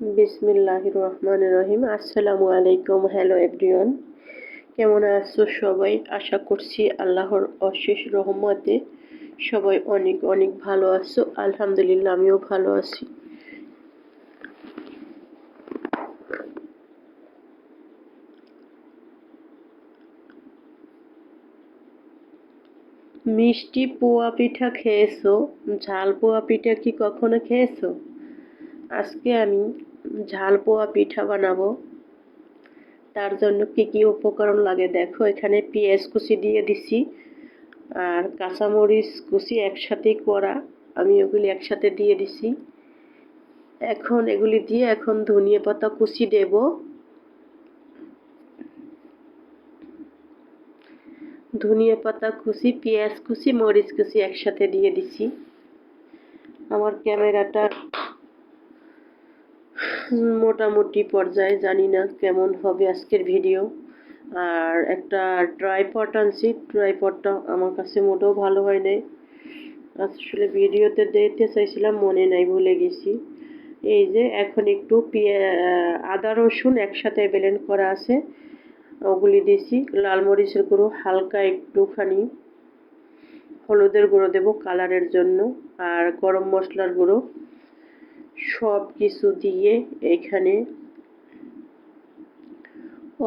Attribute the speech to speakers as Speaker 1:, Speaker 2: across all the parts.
Speaker 1: বিসমিল্লাহ রহমান রহিম আসসালামু আলাইকুম, হ্যালো এভরিওয়ান। কেমন আছো সবাই? আশা করছি আল্লাহর অশেষ রহমতে সবাই অনেক অনেক ভালো আছো। আলহামদুলিল্লাহ, আমিও ভালো আছি। মিষ্টি পোয়া পিঠা খেয়েছো? ঝাল পোয়া পিঠা কি কখনো খেয়েছো? আজকে আমি ঝাল পোয়া পিঠা বানাবো। তার জন্য কি কি উপকরণ লাগে দেখো, এখানে পেঁয়াজ কুচি দিয়ে দিছি আর কাঁচামরিচ কুচি একসাথেই করা, আমি ওগুলি একসাথে দিয়ে দিছি। এখন এগুলি দিয়ে এখন ধনিয়া পাতা কুচি দেব। ধনিয়া পাতা কুচি, পেঁয়াজ কুচি, মরিচ কুচি একসাথে দিয়ে দিছি। আমার ক্যামেরাটা মোটামুটি পর্যায়ে, জানি না কেমন হবে আজকের ভিডিও আর একটা ট্রাইপট আনছি ট্রাইপটটা আমার কাছে মোটেও ভালো হয় নাই। আসলে ভিডিওতে দেখতে চাইছিলাম, মনে নাই, ভুলে গেছি। এই যে, এখন একটু আদা, রসুন একসাথে ব্লেন্ড করা আছে, ওগুলি দিছি। লাল মরিচের গুঁড়ো, হালকা একটুখানি। হলুদের গুঁড়ো দেব কালারের জন্য। আর গরম মশলার গুঁড়ো। সব কিছু দিয়ে এখানে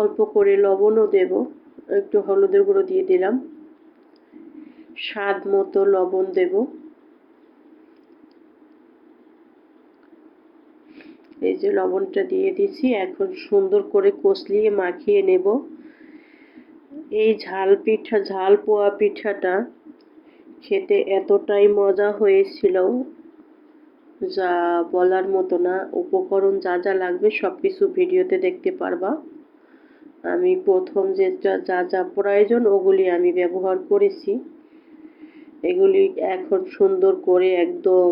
Speaker 1: অল্প করে লবণও দেব। একটু হলুদের গুঁড়ো দিয়ে দিলাম। স্বাদ মতো লবণ দেব। এই যে লবণটা দিয়ে দিছি, এখন সুন্দর করে কষলিয়ে মাখিয়ে নেব। এই ঝাল পিঠা, ঝাল পোয়া পিঠাটা খেতে এতটাই মজা হয়েছিল। যা বলার মতো না, উপকরণ যা যা লাগবে সব কিছু ভিডিওতে দেখতে পারবা। আমি প্রথম যে যা যা প্রয়োজন ওগুলি আমি ব্যবহার করেছি। এগুলি এখন সুন্দর করে একদম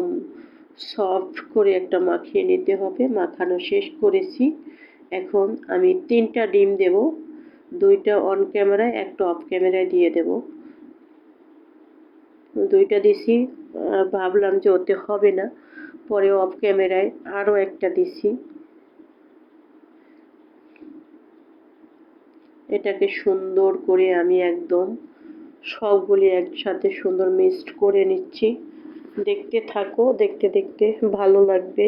Speaker 1: সফট করে একটা মাখিয়ে নিতে হবে, মাখানো শেষ করেছি। এখন আমি তিনটা ডিম দেব, দুইটা অন ক্যামেরায় একটা অফ ক্যামেরায় দিয়ে দেব। দুইটা দিছি ভাবলাম যে ওতে হবে না। পরে অফ ক্যামেরায় আরও একটা দিছি। এটাকে সুন্দর করে আমি একদম সবগুলি একসাথে সুন্দর মিক্সড করে নিচ্ছি। দেখতে থাকো, দেখতে দেখতে ভালো লাগবে।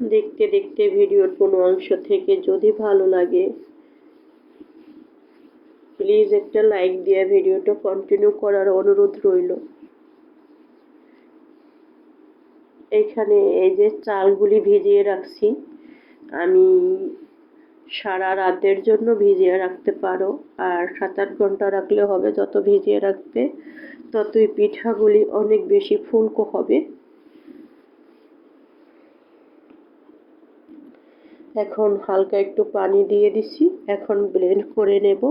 Speaker 1: দেখতে দেখতে ভিডিওর কোনো অংশ থেকে যদি ভালো লাগে প্লিজ একটা লাইক দিয়ে ভিডিওটা কন্টিনিউ করার অনুরোধ রইল। এখানে এই যে চালগুলি ভিজিয়ে রাখছি, আমি সারা রাতের জন্য ভিজিয়ে রাখতে পারো, আর সাত আট ঘণ্টা রাখলে হবে, যত ভিজিয়ে রাখবে ততই পিঠাগুলি অনেক বেশি ফুলকো হবে। এখন হালকা একটু পানি দিয়ে দিছি এখন ব্লেন্ড করে নেব।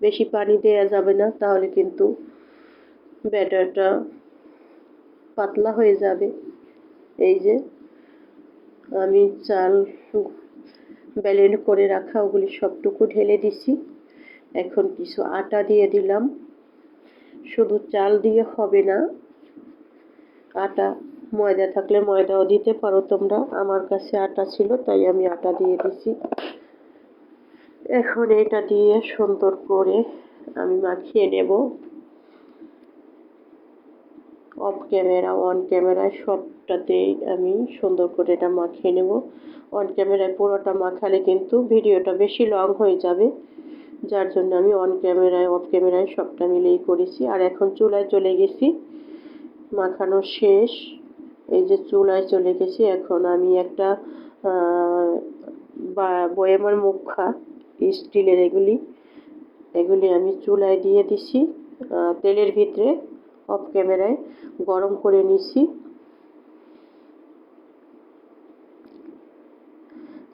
Speaker 1: বেশি পানি দেওয়া যাবে না, তাহলে কিন্তু ব্যাটারটা পাতলা হয়ে যাবে। এই যে আমি চাল ব্যালেন্ড করে রাখা, ওগুলি সবটুকু ঢেলে দিছি এখন কিছু আটা দিয়ে দিলাম। শুধু চাল দিয়ে হবে না, আটা ময়দা থাকলে ময়দাও দিতে পারো তোমরা। আমার কাছে আটা ছিল, তাই আমি আটা দিয়ে দিছি। এখন এটা দিয়ে সুন্দর করে আমি মাখিয়ে নেব। অফ ক্যামেরা, অন ক্যামেরায় সবটাতেই আমি সুন্দর করে এটা মাখিয়ে নেব। অন ক্যামেরায় পুরোটা মাখালে কিন্তু ভিডিওটা বেশি লং হয়ে যাবে। যার জন্য আমি অন ক্যামেরায়, অফ ক্যামেরায় সবটা মিলেই করেছি। আর এখন চুলায় চলে গেছি। মাখানো শেষ। এই যে চুলায় চলে গেছি, এখন আমি একটা বয়েমার মুখা, স্টিলের এগুলি এগুলি আমি চুলায় দিয়ে দিছি তেলের ভিতরে, অফ ক্যামেরায় গরম করে নিছি।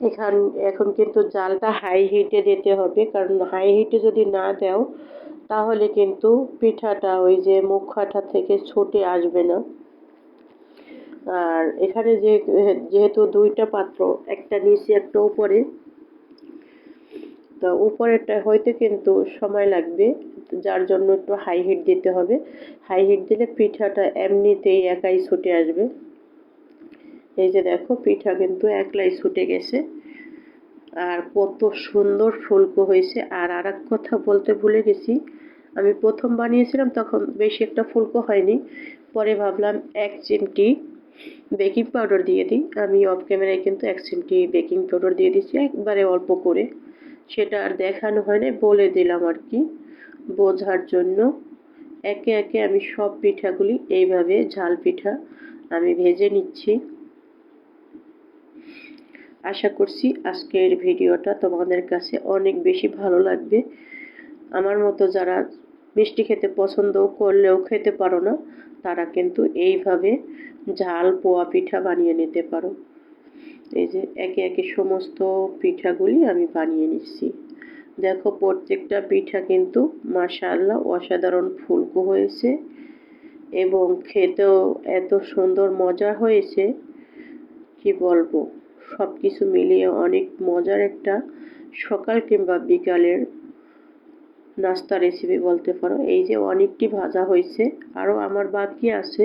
Speaker 1: এখান, এখন কিন্তু জালটা হাই হিটে দিতে হবে, কারণ হাই হিটে যদি না দাও, তাহলে কিন্তু পিঠাটা ওই যে মুখাটা থেকে ছুটে আসবে না। আর এখানে যে, যেহেতু দুইটা পাত্র, একটা নিচে, একটা উপরে, তো উপরেরটা হইতে কিন্তু সময় লাগবে, যার জন্য একটু হাই হিট দিতে হবে। হাই হিট দিলে পিঠাটা এমনিতেই একাই ছুটে আসবে। এই যে দেখো, পিঠা কিন্তু একলাই ছুটে গেছে। আর কত সুন্দর ফুলকো হয়েছে। আর আর এক কথা বলতে ভুলে গেছি, আমি প্রথম বানিয়েছিলাম, তখন বেশি একটা ফুলকো হয়নি। পরে ভাবলাম এক চিমটি বেকিং পাউডার দিয়ে দিই। আমি অফ ক্যামেরায় কিন্তু এক চিমটি বেকিং পাউডার দিয়ে দিচ্ছি, একবারে অল্প করে। সেটা আর দেখানো হয় না, বলে দিলাম আর কি। বোঝার জন্য একে একে আমি সব পিঠাগুলি এইভাবে ঝাল পিঠা আমি ভেজে নিচ্ছি। আশা করছি আজকের ভিডিওটা তোমাদের কাছে অনেক বেশি ভালো লাগবে। আমার মতো যারা মিষ্টি খেতে পছন্দ করলেও খেতে পারো না তারা কিন্তু এইভাবে ঝাল পোয়া পিঠা বানিয়ে নিতে পারো। এই যে একে একে সমস্ত পিঠাগুলি আমি বানিয়ে নিচ্ছি। দেখো প্রত্যেকটা পিঠা কিন্তু মাশাআল্লাহ অসাধারণ ফুলকো হয়েছে এবং খেতেও এত সুন্দর মজা হয়েছে। কি বলব? সব কিছু মিলিয়ে অনেক মজার একটা সকাল কিংবা বিকালের নাস্তা রেসিপি বলতে পারো। এই যে অনেকটি ভাজা হয়েছে। আরও আমার বাকি আছে।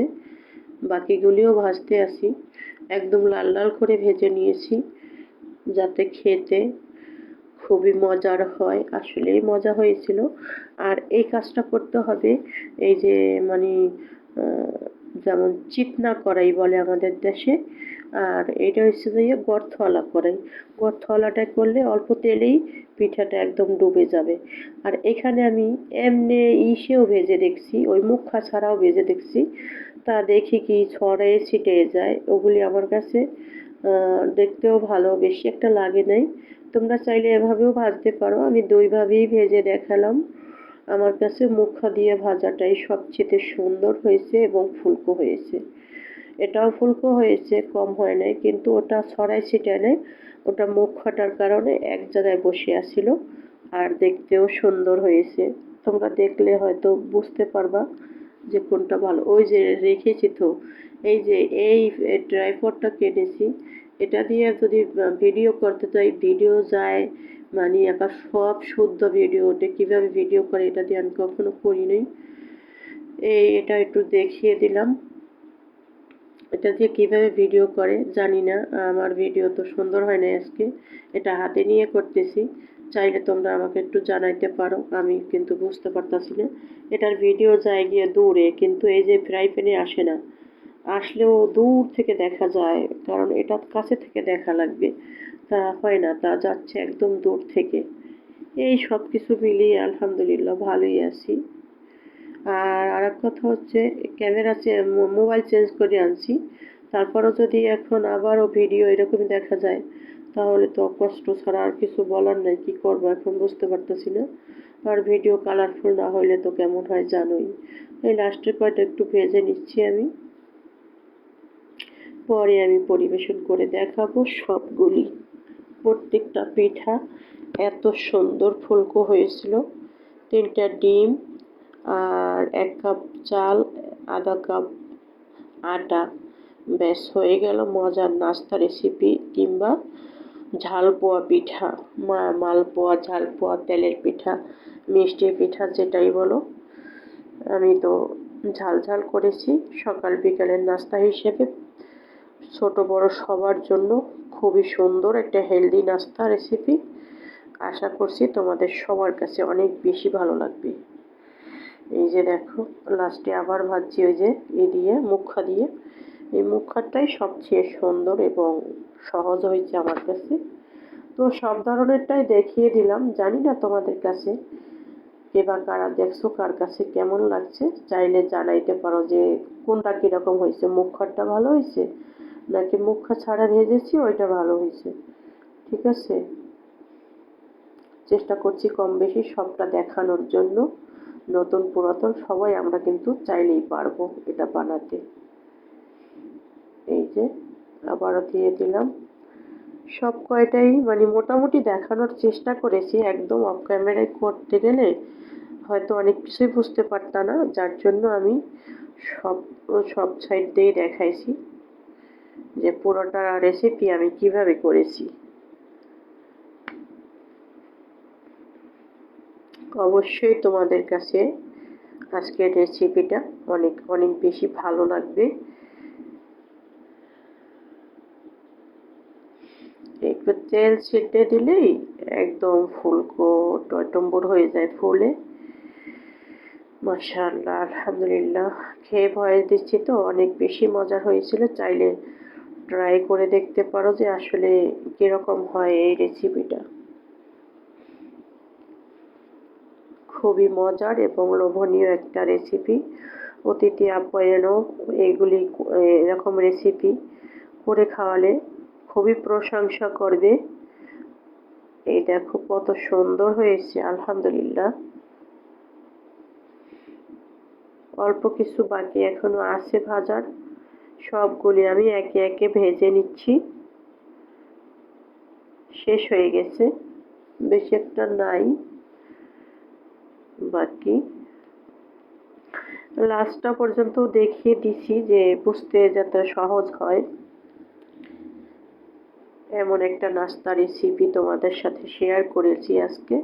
Speaker 1: বাকিগুলিও ভাজতে আসি। একদম লাল লাল করে ভেজে নিয়েছি যাতে খেতে খুবই মজার হয়। আসলেই মজা হয়েছিল। আর এই কাজটা করতে হবে এই যে মানে যেমন চিকনা করাই বলে আমাদের দেশে, আর এটা হচ্ছে যে গর্তওয়ালা কড়াই। গর্তওয়ালাটা করলে অল্প তেলেই পিঠাটা একদম ডুবে যাবে। আর এখানে আমি এমনি ইসেও ভেজে দেখছি, ওই মুখা ছাড়াও ভেজে দেখছি। তা দেখি কি ছড়ায় ছিটে যায়, ওগুলি আমার কাছে দেখতেও ভালো, বেশি একটা লাগে নাই। তোমরা চাইলে এভাবেও ভাজতে পারো। আমি দুইভাবেই ভেজে দেখালাম। আমার কাছে মুখা দিয়ে ভাজাটাই সবচেয়ে সুন্দর হয়েছে এবং ফুলকো হয়েছে। এটাও ফুলকো হয়েছে, কম হয় নাই, কিন্তু ওটা ছড়াই ছিটে নেই। ওটা মুখ ফাটার কারণে এক জায়গায় বসে আসিল আর দেখতেও সুন্দর হয়েছে। তোমরা দেখলে হয়তো বুঝতে পারবা যে কোনটা ভালো। ওই যে রেখেছি তো, এই যে এই ড্রাইপরটা কেটেছি এটা দিয়ে যদি ভিডিও করতে চাই ভিডিও যায় মানে একা সব শুদ্ধ ভিডিও ওটা কীভাবে ভিডিও করে এটা দিয়ে আমি কখনো করি নাই। এই, এটা একটু দেখিয়ে দিলাম। এটা দিয়ে কীভাবে ভিডিও করে, জানি না, আমার ভিডিও তো সুন্দর হয় না আজকে। এটা হাতে নিয়ে করতেছি, চাইলে তোমরা আমাকে একটু জানাইতে পারো, আমি কিন্তু বুঝতে পারতাছি না। এটার ভিডিও যায় গিয়ে দূরে, কিন্তু এই যে ফ্রাই প্যানে আসে না আসলেও দূর থেকে দেখা যায়, কারণ এটা কাছে থেকে দেখা লাগবে। তা হয় না, তা যাচ্ছে একদম দূর থেকে। এই সব কিছু মিলিয়ে আলহামদুলিল্লাহ ভালোই আছি। আর আরেক কথা হচ্ছে, ক্যামেরা মোবাইল চেঞ্জ করে আনছি। তারপরও যদি এখন আবারও ভিডিও এরকমই দেখা যায়, তাহলে তো কষ্ট ছাড়া আর কিছু বলার নাই, কি করব এখন বুঝতে পারতেছি না। আর ভিডিও কালারফুল না হলে তো কেমন হয় জানোই। এই লাস্টের কয়টা একটু ভেজে নিচ্ছি আমি। পরে আমি পরিবেশন করে দেখাবো সবগুলি। প্রত্যেকটা পিঠা এত সুন্দর ফুলকো হয়েছিল। তিনটা ডিম আর এক কাপ চাল, আধা কাপ আটা। ব্যাস, হয়ে গেল মজার নাস্তা রেসিপি কিংবা ঝাল পোয়া পিঠা মালপোয়া ঝাল পোয়া তেলের পিঠা, মিষ্টি পিঠা যেটাই বলো। আমি তো ঝাল ঝাল করেছি। সকাল বিকালের নাস্তা হিসেবে ছোট বড় সবার জন্য খুবই সুন্দর একটা হেলদি নাস্তা রেসিপি আশা করছি তোমাদের সবার কাছে অনেক বেশি ভালো লাগবে। এই যে দেখো লাস্টে আবার ভাজছি ওই যে এ দিয়ে, মুখা দিয়ে। এই মুখাটাই সবচেয়ে সুন্দর এবং সহজ হয়েছে আমার কাছে। তো সব ধরনেরটাই দেখিয়ে দিলাম। জানি না তোমাদের কাছে কে বা কারা দেখছ, কার কাছে কেমন লাগছে। চাইলে জানাইতে পারো যে কোনটা কীরকম হয়েছে মুখারটা ভালো হয়েছে নাকি মুখা ছাড়া ভেজেছি, ওইটা ভালো হয়েছে। ঠিক আছে? চেষ্টা করছি কম বেশি সবটা দেখানোর জন্য। নতুন পুরাতন সবাই আমরা কিন্তু চাইলেই পারব এটা বানাতে। এই যে, আবারও দিয়ে দিলাম। সব কয়টাই মানে মোটামুটি দেখানোর চেষ্টা করেছি, একদম অফ ক্যামেরায় করতে গেলে হয়তো অনেক কিছুই বুঝতে পারতাম না, যার জন্য আমি সব সব সাইড দিয়েই দেখাইছি। যে পুরোটা রেসিপি আমি কীভাবে করেছি। অবশ্যই তোমাদের কাছে আজকের রেসিপিটা অনেক অনেক বেশি ভালো লাগবে। একটু তেল ছিটে দিলেই একদম ফুলকো টয়টম্বুর হয়ে যায় ফুলে। মাশাআল্লাহ, আলহামদুলিল্লাহ। খেয়ে ভয়েস দিচ্ছি তো, অনেক বেশি মজার হয়েছিল, চাইলে ট্রাই করে দেখতে পারো যে আসলে কীরকম হয় এই রেসিপিটা খুবই মজার এবং লোভনীয় একটা রেসিপি অতিথি আপ্যায়নও এগুলি এরকম রেসিপি করে খাওয়ালে খুবই প্রশংসা করবে। এই দেখো কত সুন্দর হয়েছে, আলহামদুলিল্লাহ। অল্প কিছু বাকি এখনও আছে ভাজার সবগুলি আমি একে একে ভেজে নিচ্ছি। শেষ হয়ে গেছে। বেশি একটা নাই। বাকি। লাস্টটা পর্যন্ত দেখিয়ে দিছি যে বুঝতে যাতে সহজ হয়। এমন একটা নাস্তা রেসিপি তোমাদের সাথে শেয়ার করেছি আজকে।